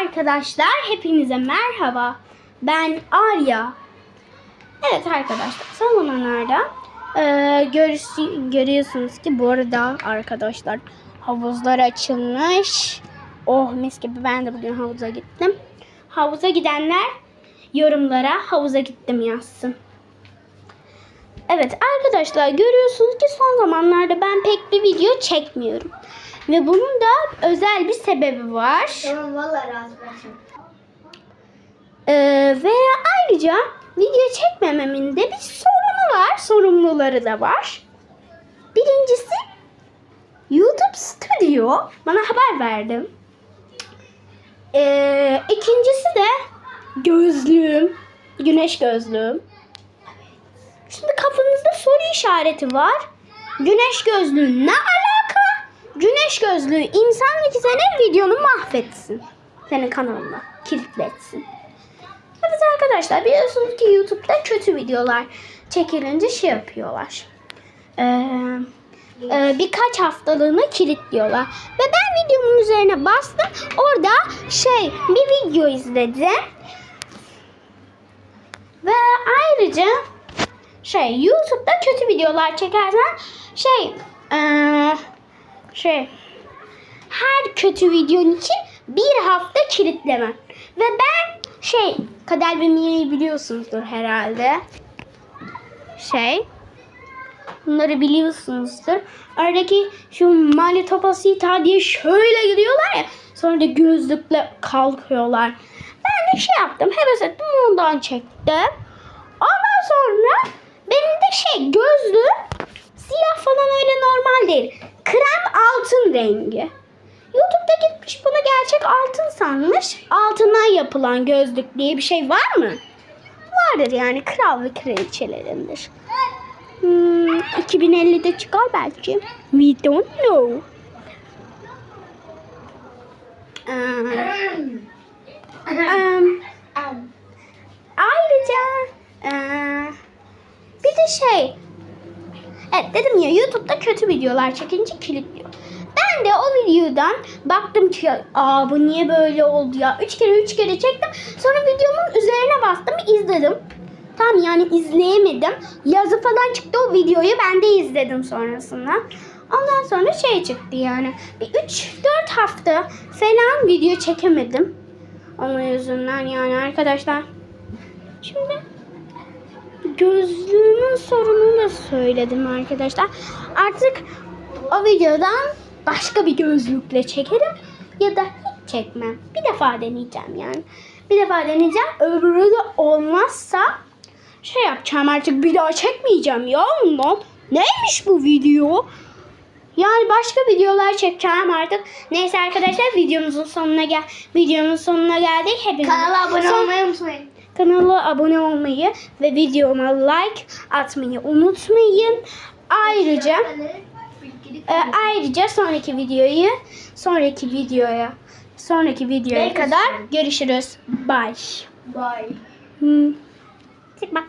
arkadaşlar, hepinize merhaba. Ben Arya. Evet arkadaşlar, son zamanlarda e, görüş- görüyorsunuz ki bu arada arkadaşlar havuzlar açılmış. Oh mis gibi ben de bugün havuza gittim. Havuza gidenler yorumlara havuza gittim yazsın. Evet arkadaşlar görüyorsunuz ki son zamanlarda ben pek bir video çekmiyorum. Ve bunun da özel bir sebebi var. Tamam valla razı olsun. Ee, ve ayrıca video çekmememin de bir sorunu var. Sorumluları da var. Birincisi YouTube Studio bana haber verdi. Ee, ikincisi de gözlüğüm. Güneş gözlüğüm. Şimdi kafanızda soru işareti var. Güneş gözlüğü ne alaka? Güneş gözlüğü insanlık senin videonu mahvetsin. Senin kanalına kilitletsin. Evet arkadaşlar biliyorsunuz ki YouTube'da kötü videolar çekilince şey yapıyorlar. Ee, e, birkaç haftalığına kilitliyorlar. Ve ben videomun üzerine bastım. Orada şey bir video izledim. Ve ayrıca şey YouTube'da kötü videolar çekersen şey eee, şey her kötü videon için bir hafta kilitleme. Ve ben şey Kader ve Mia'yı biliyorsunuzdur herhalde. Şey bunları biliyorsunuzdur. Oradaki şu Mali Topasita diye şöyle gidiyorlar ya. Sonra da gözlükle kalkıyorlar. Ben de şey yaptım. Heves ettim ondan çektim. Ondan sonra benim de şey gözlüğüm siyah falan öyle normal değil. Altın rengi. YouTube'da gitmiş bunu gerçek altın sanmış. Altından yapılan gözlük diye bir şey var mı? Vardır yani kral ve kraliçelerindir. Hmm, 2050'de çıkar belki. We don't know. Um, um, ayrıca eee, bir de şey Evet dedim ya YouTube'da kötü videolar çekince kilitliyor. Ben de o videodan baktım ki aa bu niye böyle oldu ya. Üç kere üç kere çektim. Sonra videomun üzerine bastım izledim. Tam yani izleyemedim. Yazı falan çıktı o videoyu ben de izledim sonrasında. Ondan sonra şey çıktı yani. Bir 3-4 hafta falan video çekemedim. Onun yüzünden yani arkadaşlar. Şimdi gözlüğümün sorununu da söyledim arkadaşlar. Artık o videodan başka bir gözlükle çekerim ya da hiç çekmem. Bir defa deneyeceğim yani. Bir defa deneyeceğim. Öbürü de olmazsa şey yapacağım artık bir daha çekmeyeceğim ya ondan. Neymiş bu video? Yani başka videolar çekeceğim artık. Neyse arkadaşlar videomuzun sonuna gel videonun sonuna geldik. Hepiniz Kanala abone Son- olmayı unutmayın. Kanala abone olmayı ve videoma like atmayı unutmayın. Ayrıca e, ayrıca sonraki videoyu sonraki videoya sonraki videoya Görüşürüz. kadar görüşürüz. Bye. Bye. Hmm. Çık bak.